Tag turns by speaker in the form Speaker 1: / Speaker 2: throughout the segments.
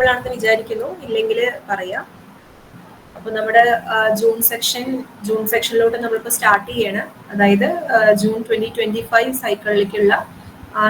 Speaker 1: Available ആണെന്ന് വിചാരിക്കുന്നു. ഇല്ലെങ്കിൽ പറയാം. അപ്പൊ നമ്മുടെ ജൂൺ സെക്ഷൻ ജൂൺ സെക്ഷനിലോട്ട് നമ്മളിപ്പോൾ സ്റ്റാർട്ട് ചെയ്യാണ്. അതായത് ജൂൺ ട്വന്റി ട്വന്റി ഫൈവ് സൈക്കിളിലേക്കുള്ള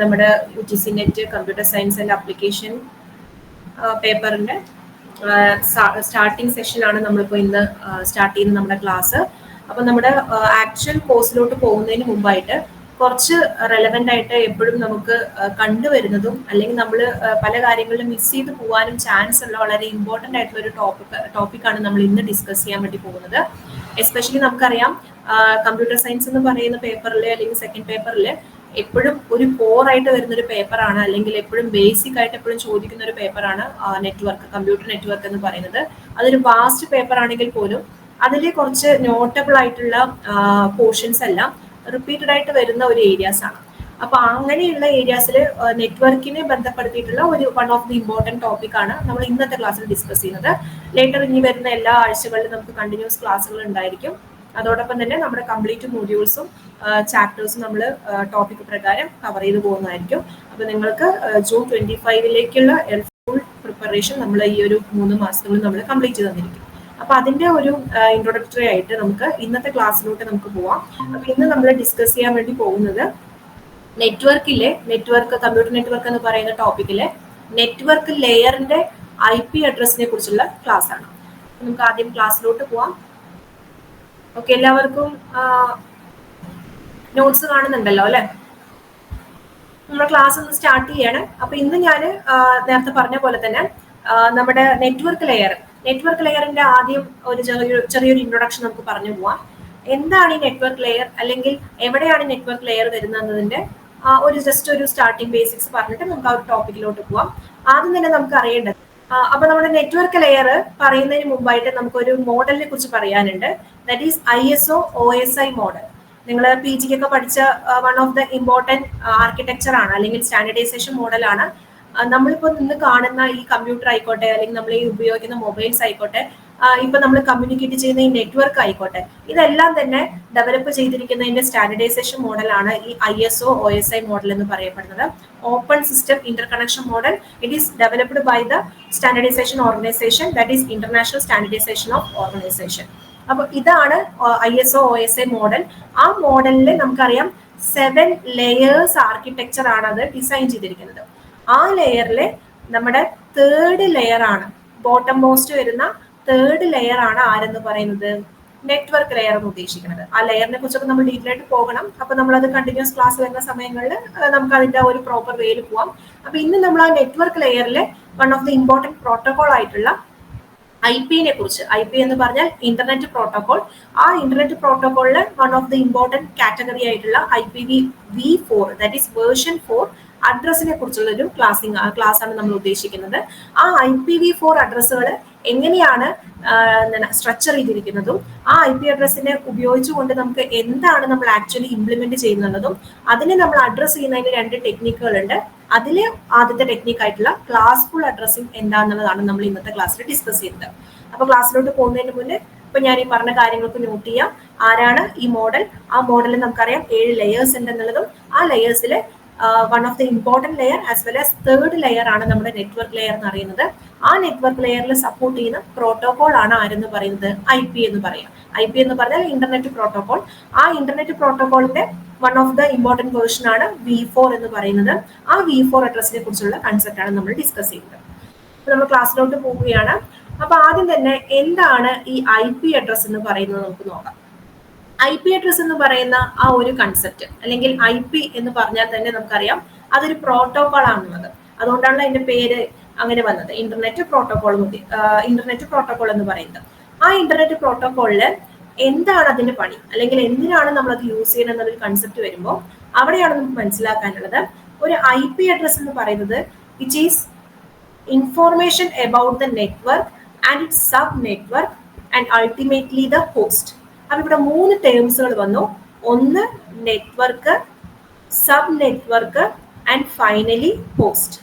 Speaker 1: നമ്മുടെ U T C net computer science and application പേപ്പറിന്റെ സ്റ്റാർട്ടിംഗ് സെഷനാണ് നമ്മളിപ്പോൾ ഇന്ന് സ്റ്റാർട്ട് ചെയ്യുന്ന നമ്മുടെ ക്ലാസ്. അപ്പൊ നമ്മുടെ ആക്ച്വൽ കോഴ്സിലോട്ട് പോകുന്നതിന് മുമ്പായിട്ട് കുറച്ച് റെലവെന്റ് ആയിട്ട് എപ്പോഴും നമുക്ക് കണ്ടുവരുന്നതും അല്ലെങ്കിൽ നമ്മൾ പല കാര്യങ്ങളിലും മിസ് ചെയ്ത് പോകാനും ചാൻസ് ഉള്ള വളരെ ഇമ്പോർട്ടന്റ് ആയിട്ടുള്ള ഒരു ടോപ്പിക് ടോപ്പിക്കാണ് നമ്മൾ ഇന്ന് ഡിസ്കസ് ചെയ്യാൻ വേണ്ടി പോകുന്നത്. എസ്പെഷ്യലി നമുക്കറിയാം കമ്പ്യൂട്ടർ സയൻസ് എന്ന് പറയുന്ന പേപ്പറിൽ അല്ലെങ്കിൽ സെക്കൻഡ് പേപ്പറിൽ എപ്പോഴും ഒരു കോർ ആയിട്ട് വരുന്ന ഒരു പേപ്പറാണ് അല്ലെങ്കിൽ എപ്പോഴും ബേസിക് ആയിട്ട് എപ്പോഴും ചോദിക്കുന്ന ഒരു പേപ്പറാണ് നെറ്റ്വർക്ക് കമ്പ്യൂട്ടർ നെറ്റ്വർക്ക് എന്ന് പറയുന്നത്. അതൊരു വാസ്റ്റ് പേപ്പർ ആണെങ്കിൽ പോലും അതിലെ കുറച്ച് നോട്ടബിൾ ആയിട്ടുള്ള പോർഷൻസ് എല്ലാം റിപ്പീറ്റഡ് ആയിട്ട് വരുന്ന ഒരു ഏരിയാസ് ആണ്. അപ്പൊ അങ്ങനെയുള്ള ഏരിയാസിൽ നെറ്റ്വർക്കിനെ ബന്ധപ്പെടുത്തിയിട്ടുള്ള ഒരു one of the important topic ആണ് നമ്മൾ ഇന്നത്തെ ക്ലാസ്സിൽ ഡിസ്കസ് ചെയ്യുന്നത്. ലേറ്റർ ഇനി വരുന്ന എല്ലാ ആഴ്ചകളിലും നമുക്ക് കണ്ടിന്യൂസ് ക്ലാസ്സുകൾ ഉണ്ടായിരിക്കും. അതോടൊപ്പം തന്നെ നമ്മുടെ കംപ്ലീറ്റ് മോഡ്യൂൾസും ചാപ്റ്റേഴ്സും നമ്മൾ ടോപ്പിക് പ്രകാരം കവർ ചെയ്ത് പോകുന്നതായിരിക്കും. അപ്പൊ നിങ്ങൾക്ക് ജൂൺ ട്വന്റി ഫൈവിലേക്കുള്ള ഫുൾ പ്രിപ്പറേഷൻ നമ്മൾ ഈ ഒരു മൂന്ന് മാസത്തിനുള്ളിൽ നമ്മൾ കംപ്ലീറ്റ് ചെയ്ത് തന്നിരിക്കും. അപ്പൊ അതിന്റെ ഒരു ഇൻട്രോഡക്ടറി ആയിട്ട് നമുക്ക് ഇന്നത്തെ ക്ലാസ്സിലോട്ട് നമുക്ക് പോവാം. അപ്പൊ ഇന്ന് നമ്മൾ ഡിസ്കസ് ചെയ്യാൻ വേണ്ടി പോകുന്നത് നെറ്റ്വർക്കിലെ നെറ്റ്വർക്ക് കമ്പ്യൂട്ടർ നെറ്റ്വർക്ക് എന്ന് പറയുന്ന ടോപ്പിക്കിലെ നെറ്റ്വർക്ക് ലെയറിന്റെ ഐ പി അഡ്രസ്സിനെ കുറിച്ചുള്ള ക്ലാസ് ആണ്. നമുക്ക് ആദ്യം ക്ലാസ്സിലോട്ട് പോവാം. ഓക്കെ എല്ലാവർക്കും നോട്ട്സ് കാണുന്നുണ്ടല്ലോ അല്ലെ? നമ്മുടെ ക്ലാസ് ഒന്ന് സ്റ്റാർട്ട് ചെയ്യാണ്. അപ്പൊ ഇന്ന് ഞാൻ നേരത്തെ പറഞ്ഞ പോലെ തന്നെ നമ്മുടെ നെറ്റ്വർക്ക് ലെയർ നെറ്റ്വർക്ക് ലെയറിന്റെ ആദ്യം ഒരു ചെറിയൊരു ചെറിയൊരു ഇൻട്രൊഡക്ഷൻ നമുക്ക് പറഞ്ഞു പോവാം. എന്താണ് ഈ നെറ്റ്വർക്ക് ലെയർ അല്ലെങ്കിൽ എവിടെയാണ് നെറ്റ്വർക്ക് ലെയർ വരുന്നതിന്റെ ഒരു ജസ്റ്റ് ഒരു സ്റ്റാർട്ടിംഗ് ബേസിക്സ് പറഞ്ഞിട്ട് നമുക്ക് ആ ഒരു ടോപ്പിക്കിലോട്ട് പോവാം. ആദ്യം തന്നെ നമുക്ക് അറിയേണ്ടത് അപ്പൊ നമ്മുടെ നെറ്റ്വർക്ക് ലെയർ പറയുന്നതിന് മുമ്പായിട്ട് നമുക്കൊരു മോഡലിനെ കുറിച്ച് പറയാനുണ്ട്. That is I S O O S I model നിങ്ങൾ പി ജിക്കൊക്കെ പഠിച്ച one of the important architecture ആണ് അല്ലെങ്കിൽ സ്റ്റാൻഡർഡൈസേഷൻ മോഡലാണ് നമ്മളിപ്പോൾ നിന്ന് കാണുന്ന ഈ കമ്പ്യൂട്ടർ ആയിക്കോട്ടെ അല്ലെങ്കിൽ നമ്മൾ ഈ ഉപയോഗിക്കുന്ന മൊബൈൽസ് ആയിക്കോട്ടെ ഇപ്പൊ നമ്മൾ കമ്മ്യൂണിക്കേറ്റ് ചെയ്യുന്ന ഈ നെറ്റ്വർക്ക് ആയിക്കോട്ടെ ഇതെല്ലാം തന്നെ ഡെവലപ്പ് ചെയ്തിരിക്കുന്നതിന്റെ സ്റ്റാൻഡർഡൈസേഷൻ മോഡലാണ് ഈ I S O O S I model എന്ന് പറയപ്പെടുന്നത്. Open system interconnection model it is developed by the standardization organization that is international standardization of organization അപ്പൊ ഇതാണ് I S O O S I model ആ മോഡലിൽ നമുക്കറിയാം seven layers architecture ആണ് അത് design ചെയ്തിരിക്കുന്നത്. ആ ലെയറിൽ നമ്മുടെ തേർഡ് ലെയർ ആണ്. ബോട്ടം മോസ്റ്റ് വരുന്ന തേർഡ് ലെയർ ആണ് ആരെന്ന് പറയുന്നത്? നെറ്റ്വർക്ക് ലെയർ എന്ന് ഉദ്ദേശിക്കുന്നത്. ആ ലെയറിനെ കുറിച്ചൊക്കെ നമ്മൾ ഡീറ്റെയിൽ ആയിട്ട് പോകണം. അപ്പൊ നമ്മൾ അത് കണ്ടിന്യൂസ് ക്ലാസ് വരുന്ന സമയങ്ങളിൽ നമുക്ക് അതിന്റെ ഒരു പ്രോപ്പർ വേയിൽ പോവാം. അപ്പൊ ഇന്ന് നമ്മൾ ആ network ലെയറിലെ one of the important protocol ആയിട്ടുള്ള ഐ പിനെ കുറിച്ച് ഐ പി എന്ന് പറഞ്ഞാൽ ഇന്റർനെറ്റ് പ്രോട്ടോകോൾ ആ internet പ്രോട്ടോകോളിലെ one of the important category ആയിട്ടുള്ള I P V V four that is version four അഡ്രസ്സിനെ കുറിച്ചുള്ള ഒരു ക്ലാസ്സിങ് ക്ലാസ് ആണ് നമ്മൾ ഉദ്ദേശിക്കുന്നത്. ആ ഐ പി വി ഫോർ അഡ്രസ്സുകൾ എങ്ങനെയാണ് സ്ട്രക്ചർ ചെയ്തിരിക്കുന്നതും ആ ഐ പി അഡ്രസ്സിനെ ഉപയോഗിച്ചുകൊണ്ട് നമുക്ക് എന്താണ് നമ്മൾ ആക്ച്വലി ഇംപ്ലിമെന്റ് ചെയ്യുന്നുള്ളതും അതിനെ നമ്മൾ അഡ്രസ്സ് ചെയ്യുന്നതിന് രണ്ട് ടെക്നിക്കുകൾ ഉണ്ട് അതിലെ ആദ്യത്തെ ടെക്നിക്ക് ആയിട്ടുള്ള ക്ലാസ്ഫുൾ അഡ്രസ്സിംഗ് എന്താണെന്നുള്ളതാണ് നമ്മൾ ഇന്നത്തെ ക്ലാസ്സിൽ ഡിസ്കസ് ചെയ്യുന്നത് അപ്പൊ ക്ലാസ്സിലോട്ട് പോകുന്നതിന് മുന്നേ ഇപ്പൊ ഞാൻ ഈ പറഞ്ഞ കാര്യങ്ങൾക്ക് നോട്ട് ചെയ്യാം. ആരാണ് ഈ മോഡൽ ആ മോഡലിൽ നമുക്കറിയാം ഏഴ് ലെയേഴ്സ് ഉണ്ടെന്നുള്ളതും ആ ലെയേഴ്സിൽ one of the important layer as well as third layer ആണ് നമ്മുടെ നെറ്റ്വർക്ക് ലെയർ എന്ന് അറിയുന്നത് ആ നെറ്റ്വർക്ക് ലെയറിൽ സപ്പോർട്ട് ചെയ്യുന്ന പ്രോട്ടോകോൾ ആണ് ആരെന്ന് പറയുന്നത്? ഐ പി എന്ന് പറയാം. ഐ പി എന്ന് പറഞ്ഞാൽ ഇന്റർനെറ്റ് പ്രോട്ടോകോൾ ആ internet പ്രോട്ടോകോളിന്റെ one of the important version ആണ് വി ഫോർ എന്ന് പറയുന്നത്. ആ വി ഫോർ അഡ്രസ്സിനെ കുറിച്ചുള്ള കൺസെപ്റ്റ് ആണ് നമ്മൾ ഡിസ്കസ് ചെയ്യുന്നത്. നമ്മൾ ക്ലാസ്സിലോട്ട് പോവുകയാണ്. അപ്പൊ ആദ്യം തന്നെ എന്താണ് ഈ ഐ പി അഡ്രസ് എന്ന് പറയുന്നത് നമുക്ക് നോക്കാം. ഐ പി അഡ്രസ് എന്ന് പറയുന്ന ആ ഒരു കൺസെപ്റ്റ് അല്ലെങ്കിൽ ഐ പി എന്ന് പറഞ്ഞാൽ തന്നെ നമുക്കറിയാം അതൊരു പ്രോട്ടോകോൾ ആണുള്ളത്. അതുകൊണ്ടാണ് അതിന്റെ പേര് അങ്ങനെ വന്നത്. ഇന്റർനെറ്റ് പ്രോട്ടോകോൾ ഇന്റർനെറ്റ് പ്രോട്ടോകോൾ എന്ന് പറയുന്നത്. ആ ഇന്റർനെറ്റ് പ്രോട്ടോകോളിൽ എന്താണ് അതിന്റെ പണി? അല്ലെങ്കിൽ എന്തിനാണ് നമ്മൾ അത് യൂസ് ചെയ്യുന്നത് എന്നൊരു കൺസെപ്റ്റ് വരുമ്പോൾ അവിടെയാണ് നമുക്ക് മനസ്സിലാക്കാനുള്ളത്. ഒരു ഐ പി അഡ്രസ് എന്ന് പറയുന്നത് which is information about the network and it sub network and ultimately the host അപ്പൊ ഇവിടെ മൂന്ന് ടേംസുകൾ വന്നു. ഒന്ന് network sub network and finally host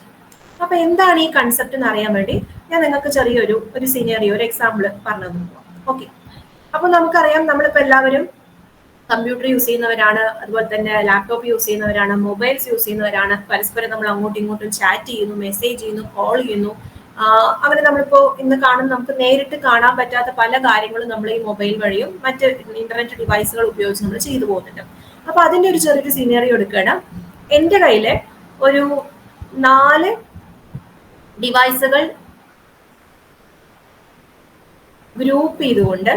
Speaker 1: അപ്പൊ എന്താണ് ഈ കൺസെപ്റ്റ് എന്ന് അറിയാൻ വേണ്ടി ഞാൻ നിങ്ങൾക്ക് ചെറിയൊരു ഒരു സീനിയറിയോ ഒരു എക്സാമ്പിൾ പറഞ്ഞു തന്നു ഓക്കെ അപ്പൊ നമുക്കറിയാം നമ്മളിപ്പോ എല്ലാവരും കമ്പ്യൂട്ടർ യൂസ് ചെയ്യുന്നവരാണ് അതുപോലെ തന്നെ ലാപ്ടോപ്പ് യൂസ് ചെയ്യുന്നവരാണ് മൊബൈൽസ് യൂസ് ചെയ്യുന്നവരാണ്. പരസ്പരം നമ്മൾ അങ്ങോട്ടും ഇങ്ങോട്ടും ചാറ്റ് ചെയ്യുന്നു മെസ്സേജ് ചെയ്യുന്നു കോൾ ചെയ്യുന്നു. അങ്ങനെ നമ്മളിപ്പോ ഇന്ന് കാണുന്ന നമുക്ക് നേരിട്ട് കാണാൻ പറ്റാത്ത പല കാര്യങ്ങളും നമ്മൾ ഈ മൊബൈൽ വഴിയും മറ്റ് ഇന്റർനെറ്റ് ഡിവൈസുകൾ ഉപയോഗിച്ച് നമ്മൾ ചെയ്തു പോകുന്നുണ്ട്. അപ്പൊ അതിന്റെ ഒരു ചെറിയൊരു സീനറി എടുക്കുകയാണ്. എന്റെ കയ്യിൽ ഒരു നാല് ഡിവൈസുകൾ ഗ്രൂപ്പ് ചെയ്തുകൊണ്ട്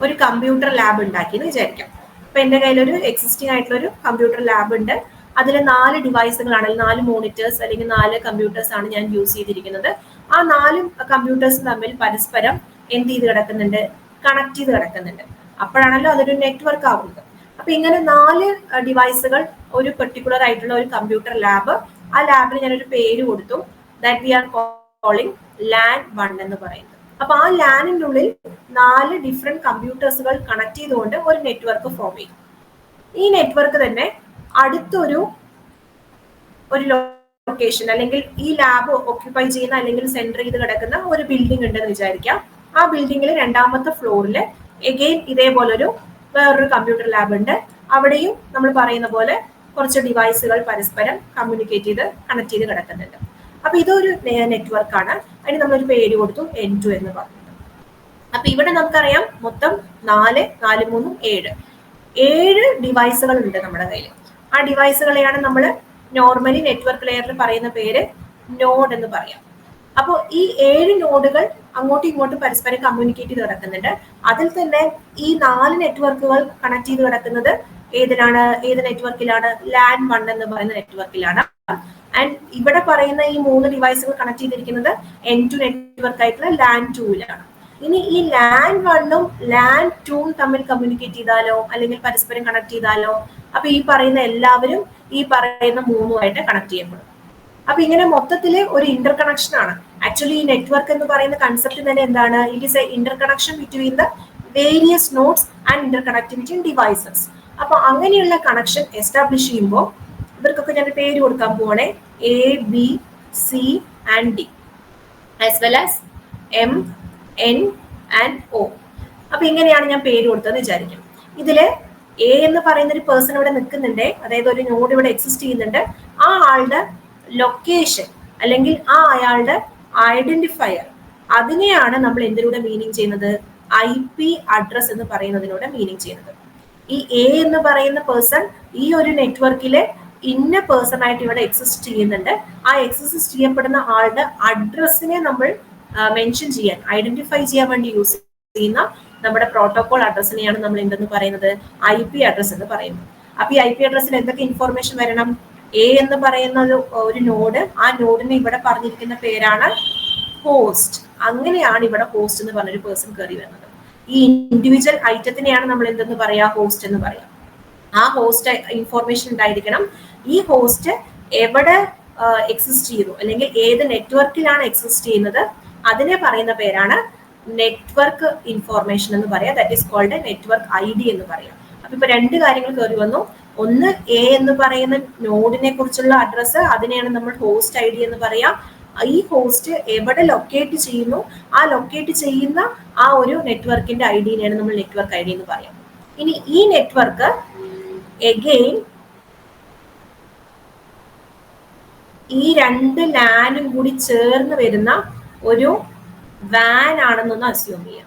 Speaker 1: ഒരു കമ്പ്യൂട്ടർ ലാബ് ഉണ്ടാക്കി എന്ന് വിചാരിക്കാം. അപ്പൊ എന്റെ കയ്യിലൊരു എക്സിസ്റ്റിംഗ് ആയിട്ടുള്ള ഒരു കമ്പ്യൂട്ടർ ലാബ് ഉണ്ട്. അതിൽ നാല് ഡിവൈസുകളാണ് നാല് മോണിറ്റേഴ്സ് അല്ലെങ്കിൽ നാല് കമ്പ്യൂട്ടേഴ്സ് ആണ് ഞാൻ യൂസ് ചെയ്തിരിക്കുന്നത്. ആ നാല് കമ്പ്യൂട്ടേഴ്സ് തമ്മിൽ പരസ്പരം എന്ത് ചെയ്ത് കിടക്കുന്നുണ്ട്? കണക്ട് ചെയ്ത് കിടക്കുന്നുണ്ട്. അപ്പോഴാണല്ലോ അതൊരു നെറ്റ്വർക്ക് ആവുന്നത്. അപ്പൊ ഇങ്ങനെ നാല് ഡിവൈസുകൾ ഒരു പെർട്ടിക്കുലർ ആയിട്ടുള്ള ഒരു കമ്പ്യൂട്ടർ ലാബ് ആ ലാബിന് ഞാനൊരു പേര് കൊടുത്തു. That we are calling LAN one എന്ന് പറയുന്നത്. അപ്പൊ ആ ലാനിന്റെ ഉള്ളിൽ നാല് ഡിഫറെന്റ് കമ്പ്യൂട്ടേഴ്സുകൾ കണക്ട് ചെയ്തുകൊണ്ട് ഒരു നെറ്റ്വർക്ക് ഫോം ചെയ്യും ഈ നെറ്റ്വർക്ക് തന്നെ അടുത്തൊരു ഒരു ലൊക്കേഷൻ അല്ലെങ്കിൽ ഈ ലാബ് ഓക്യുപ്പൈ ചെയ്യുന്ന അല്ലെങ്കിൽ സെന്റർ ചെയ്ത് കിടക്കുന്ന ഒരു ബിൽഡിംഗ് ഉണ്ടെന്ന് വിചാരിക്കാം. ആ ബിൽഡിംഗിൽ രണ്ടാമത്തെ ഫ്ലോറിൽ എഗെയിൻ ഇതേപോലെ ഒരു വേറൊരു കമ്പ്യൂട്ടർ ലാബ് ഉണ്ട്. അവിടെയും നമ്മൾ പറയുന്ന പോലെ കുറച്ച് ഡിവൈസുകൾ പരസ്പരം കമ്മ്യൂണിക്കേറ്റ് ചെയ്ത് കണക്ട് ചെയ്ത് കിടക്കുന്നുണ്ട്. അപ്പൊ ഇതൊരു നെറ്റ്വർക്ക് ആണ്. അതിന് നമ്മളൊരു പേര് കൊടുത്തു എൻ ടു എന്ന് പറഞ്ഞു അപ്പൊ ഇവിടെ നമുക്കറിയാം മൊത്തം നാല് നാല് മൂന്നും ഏഴ്. ഏഴ് ഡിവൈസുകൾ ഉണ്ട് നമ്മുടെ കയ്യിൽ ആ ഡിവൈസുകളെയാണ് നമ്മൾ നോർമലി നെറ്റ്വർക്ക് ലെയറിൽ പറയുന്ന പേര് നോഡ് എന്ന് പറയാം. അപ്പോൾ ഈ ഏഴ് നോഡുകൾ അങ്ങോട്ടും ഇങ്ങോട്ടും പരസ്പരം കമ്മ്യൂണിക്കേറ്റ് ചെയ്ത് കിടക്കുന്നുണ്ട് അതിൽ തന്നെ ഈ നാല് നെറ്റ്വർക്കുകൾ കണക്ട് ചെയ്ത് കിടക്കുന്നത് ഏതിലാണ്? ഏത് നെറ്റ്വർക്കിലാണ് ലാൻഡ് വൺ എന്ന് പറയുന്ന നെറ്റ്വർക്കിലാണ് ആൻഡ് ഇവിടെ പറയുന്ന ഈ മൂന്ന് ഡിവൈസുകൾ കണക്ട് ചെയ്തിരിക്കുന്നത് എൻ ടു നെറ്റ്വർക്ക് ആയിട്ടുള്ള ലാൻഡ് ടൂവിലാണ് ഇനി ഈ ലാൻഡ് വണ്ണും ലാൻഡ് ടൂം തമ്മിൽ കമ്മ്യൂണിക്കേറ്റ് ചെയ്താലോ? അല്ലെങ്കിൽ പരസ്പരം കണക്ട് ചെയ്താലോ? അപ്പൊ ഈ പറയുന്ന എല്ലാവരും ഈ പറയുന്ന മൂന്നുമായിട്ട് കണക്ട് ചെയ്യപ്പെടും. അപ്പൊ ഇങ്ങനെ മൊത്തത്തിൽ ഒരു ഇന്റർ കണക്ഷൻ ആണ്. ആക്ച്വലി ഈ നെറ്റ്വർക്ക് എന്ന് പറയുന്ന കൺസെപ്റ്റ് തന്നെ എന്താണ്? It is a interconnection between the various nodes and interconnectivity in devices അപ്പൊ അങ്ങനെയുള്ള കണക്ഷൻ എസ്റ്റാബ്ലിഷ് ചെയ്യുമ്പോൾ ഇവർക്കൊക്കെ ഞാൻ പേര് കൊടുക്കാൻ പോവാണേ. A B C and D as well as M N and O അപ്പൊ ഇങ്ങനെയാണ് ഞാൻ പേര് കൊടുത്തതെന്ന് വിചാരിക്കും. ഇതിൽ എ എന്ന് പറയുന്ന ഒരു പേഴ്സൺ ഇവിടെ നിൽക്കുന്നുണ്ട്. അതായത് ഒരു നോഡ് ഇവിടെ എക്സിസ്റ്റ് ചെയ്യുന്നുണ്ട്. ആ ആളുടെ ലൊക്കേഷൻ അല്ലെങ്കിൽ ആ അയാളുടെ ഐഡന്റിഫയർ അതിനെയാണ് നമ്മൾ എന്തിലൂടെ മീനിങ് ചെയ്യുന്നത്? ഐ പി അഡ്രസ് എന്ന് പറയുന്നതിലൂടെ മീനിങ് ചെയ്യുന്നത്. ഈ എ എന്ന് പറയുന്ന പേഴ്സൺ ഈ ഒരു നെറ്റ്വർക്കിലെ ഇന്ന പേഴ്സൺ ആയിട്ട് ഇവിടെ എക്സിസ്റ്റ് ചെയ്യുന്നുണ്ട്. ആ എക്സിസ്റ്റ് ചെയ്യപ്പെടുന്ന ആളുടെ അഡ്രസ്സിനെ നമ്മൾ മെൻഷൻ ചെയ്യാൻ ഐഡന്റിഫൈ ചെയ്യാൻ വേണ്ടി യൂസ് ചെയ്യുന്ന നമ്മുടെ പ്രോട്ടോകോൾ അഡ്രസ്സിനെയാണ് നമ്മൾ എന്തെന്ന് പറയുന്നത്? ഐ പി അഡ്രസ് എന്ന് പറയുന്നത്. അപ്പൊ ഈ ഐ പി അഡ്രസ്സിൽ എന്തൊക്കെ ഇൻഫോർമേഷൻ വരണം? എ എന്ന് പറയുന്ന ഒരു നോഡ് ആ നോഡിന് ഇവിടെ പറഞ്ഞിരിക്കുന്ന പേരാണ് ഹോസ്റ്റ് അങ്ങനെയാണ് ഇവിടെ ഹോസ്റ്റ് എന്ന് പറഞ്ഞൊരു പേഴ്സൺ കയറി വരുന്നത്. ഈ ഇൻഡിവിജ്വൽ ഐറ്റത്തിനെയാണ് നമ്മൾ എന്തെന്ന് പറയാ? ഹോസ്റ്റ് എന്ന് പറയാം. ആ ഹോസ്റ്റ് ഇൻഫോർമേഷൻ ഉണ്ടായിരിക്കണം. ഈ ഹോസ്റ്റ് എവിടെ എക്സിസ്റ്റ് ചെയ്തു? അല്ലെങ്കിൽ ഏത് നെറ്റ്വർക്കിലാണ് എക്സിസ്റ്റ് ചെയ്യുന്നത്? അതിനെ പറയുന്ന പേരാണ് നെറ്റ്വർക്ക് ഇൻഫോർമേഷൻ എന്ന് പറയാം. That is called network I D എന്ന് പറയാം. അപ്പൊ ഇപ്പൊ രണ്ട് കാര്യങ്ങൾ കയറി വന്നു. ഒന്ന് എ എന്ന് പറയുന്ന നോഡിനെ കുറിച്ചുള്ള അഡ്രസ്സ് അതിനെയാണ് നമ്മൾ ഹോസ്റ്റ് ഐ ഡി എന്ന് പറയാം. ഈ ഹോസ്റ്റ് എവിടെ ലൊക്കേറ്റ് ചെയ്യുന്നു? ആ ലൊക്കേറ്റ് ചെയ്യുന്ന ആ ഒരു നെറ്റ്വർക്കിന്റെ ഐ ഡിനെയാണ് നമ്മൾ നെറ്റ്വർക്ക് ഐ ഡി എന്ന് പറയാം. ഇനി ഈ നെറ്റ്വർക്ക് എഗെയിൻ ഈ രണ്ട് ലാനും കൂടി ചേർന്ന് വരുന്ന ഒരു വാൻ ആണെന്നൊന്ന് അസ്യൂം ചെയ്യാം.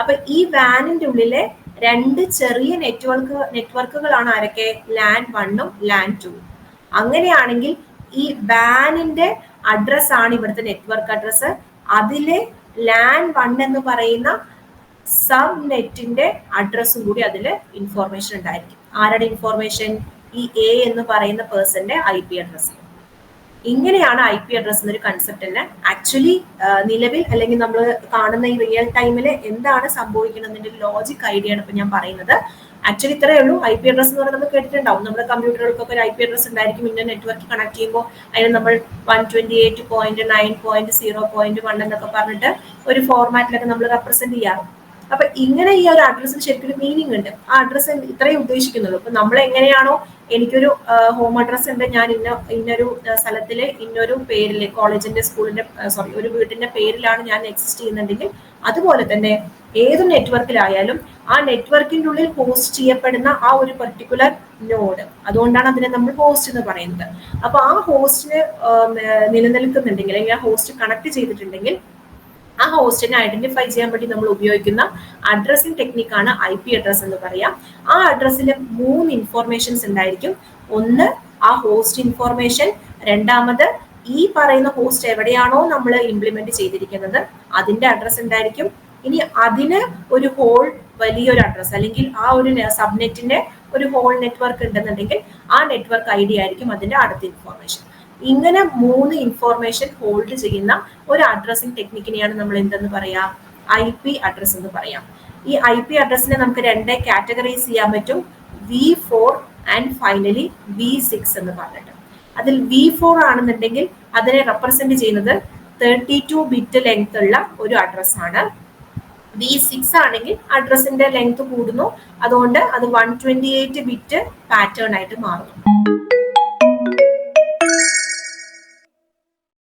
Speaker 1: അപ്പൊ ഈ വാനിന്റെ ഉള്ളിലെ രണ്ട് ചെറിയ നെറ്റ്വർക്ക് നെറ്റ്വർക്കുകളാണ് ആരൊക്കെ? ലാൻഡ് വണ്ണും ലാൻഡ് ടു അങ്ങനെയാണെങ്കിൽ ഈ വാനിന്റെ അഡ്രസ് ആണ് ഇവിടുത്തെ നെറ്റ്വർക്ക് അഡ്രസ് അതിലെ ലാൻഡ് വൺ എന്ന് പറയുന്ന സബ് നെറ്റിന്റെ അഡ്രസ്സും കൂടി അതിൽ ഇൻഫോർമേഷൻ ഉണ്ടായിരിക്കും. ആരുടെ ഇൻഫോർമേഷൻ ഈ എ എന്ന് പറയുന്ന പേഴ്സന്റെ ഐ പി അഡ്രസ് ഇങ്ങനെയാണ് ഐ പി അഡ്രസ് എന്നൊരു കൺസെപ്റ്റ് തന്നെ ആക്ച്വലി നിലവിൽ അല്ലെങ്കിൽ നമ്മൾ കാണുന്ന ഈ റിയൽ ടൈമിൽ എന്താണ് സംഭവിക്കുന്നതിന്റെ ലോജിക് ഐഡിയ ആണ് ഇപ്പൊ ഞാൻ പറയുന്നത്. ആക്ച്വലി ഇത്രയേ ഉള്ളൂ. ഐ പി അഡ്രസ് എന്ന് പറയുന്നത് നമ്മൾ കേട്ടിട്ടുണ്ടാവും. നമ്മുടെ കമ്പ്യൂട്ടറുകൾക്കൊക്കെ ഒരു ഐ പി അഡ്രസ് ഉണ്ടായിരിക്കും. ഇന്ന നെറ്റ്വർക്ക് കണക്ട് ചെയ്യുമ്പോൾ അതിന് നമ്മൾ one twenty eight point nine point zero point one എന്നൊക്കെ പറഞ്ഞിട്ട് ഒരു ഫോർമാറ്റിലൊക്കെ നമ്മൾ റെപ്രസെന്റ് ചെയ്യാറും അപ്പൊ ഇങ്ങനെ ഈ ഒരു അഡ്രസ്സിന് ശരിക്കും മീനിങ് ഉണ്ട്. ആ അഡ്രസ്സ് ഇത്രയും ഉദ്ദേശിക്കുന്നുള്ളൂ അപ്പൊ നമ്മൾ എങ്ങനെയാണോ എനിക്കൊരു ഹോം അഡ്രസ് ഉണ്ട്. ഞാൻ ഇന്ന ഇന്നൊരു സ്ഥലത്തിലെ ഇന്നൊരു പേരിൽ കോളേജിന്റെ സ്കൂളിന്റെ സോറി ഒരു വീട്ടിന്റെ പേരിലാണ് ഞാൻ എക്സിസ്റ്റ് ചെയ്യുന്നുണ്ടെങ്കിൽ അതുപോലെ തന്നെ ഏത് നെറ്റ്വർക്കിലായാലും ആ നെറ്റ്വർക്കിന്റെ ഉള്ളിൽ ഹോസ്റ്റ് ചെയ്യപ്പെടുന്ന ആ ഒരു പെർട്ടിക്കുലർ നോഡ് അതുകൊണ്ടാണ് അതിനെ നമ്മൾ ഹോസ്റ്റ് എന്ന് പറയുന്നത്. അപ്പൊ ആ ഹോസ്റ്റിന് നിലനിൽക്കുന്നുണ്ടെങ്കിൽ അല്ലെങ്കിൽ ആ ഹോസ്റ്റ് കണക്ട് ചെയ്തിട്ടുണ്ടെങ്കിൽ ആ ഹോസ്റ്റിനെ ഐഡന്റിഫൈ ചെയ്യാൻ വേണ്ടി നമ്മൾ ഉപയോഗിക്കുന്ന അഡ്രസ്സിംഗ് ടെക്നിക്കാണ് ഐ പി അഡ്രസ് എന്ന് പറയാം. ആ അഡ്രസ്സിൽ മൂന്ന് ഇൻഫോർമേഷൻസ് ഉണ്ടായിരിക്കും. ഒന്ന് ആ ഹോസ്റ്റ് ഇൻഫോർമേഷൻ രണ്ടാമത് ഈ പറയുന്ന ഹോസ്റ്റ് എവിടെയാണോ നമ്മൾ ഇംപ്ലിമെന്റ് ചെയ്തിരിക്കുന്നത്. അതിന്റെ അഡ്രസ് ഉണ്ടായിരിക്കും ഇനി അതിന് ഒരു ഹോൾ വലിയൊരു അഡ്രസ് അല്ലെങ്കിൽ ആ ഒരു സബ്നെറ്റിന്റെ ഒരു ഹോൾ നെറ്റ്വർക്ക് ഉണ്ടെന്നുണ്ടെങ്കിൽ ആ നെറ്റ്വർക്ക് ഐ ഡി ആയിരിക്കും അതിന്റെ അടുത്ത ഇൻഫോർമേഷൻ ഇങ്ങനെ മൂന്ന് ഇൻഫോർമേഷൻ ഹോൾഡ് ചെയ്യുന്ന ഒരു അഡ്രസ്സിംഗ് ടെക്നിക്കിനെയാണ് നമ്മൾ എന്തെന്ന് പറയാം? ഐ പി അഡ്രസ് എന്ന് പറയാം. ഈ ഐ പി അഡ്രസ്സിനെ നമുക്ക് രണ്ട് കാറ്റഗറൈസ് ചെയ്യാൻ പറ്റും. V four and finally V six എന്ന് പറഞ്ഞിട്ട്. അതിൽ വി ഫോർ ആണെന്നുണ്ടെങ്കിൽ അതിനെ റെപ്രസെന്റ് ചെയ്യുന്നത് തേർട്ടി ടു ബിറ്റ് ലെങ്ത് ഉള്ള ഒരു അഡ്രസ് ആണ്. വി സിക്സ് ആണെങ്കിൽ അഡ്രസ്സിന്റെ ലെങ്ത് കൂടുന്നു. അതുകൊണ്ട് അത് one twenty eight bit pattern ആയിട്ട് മാറുന്നു.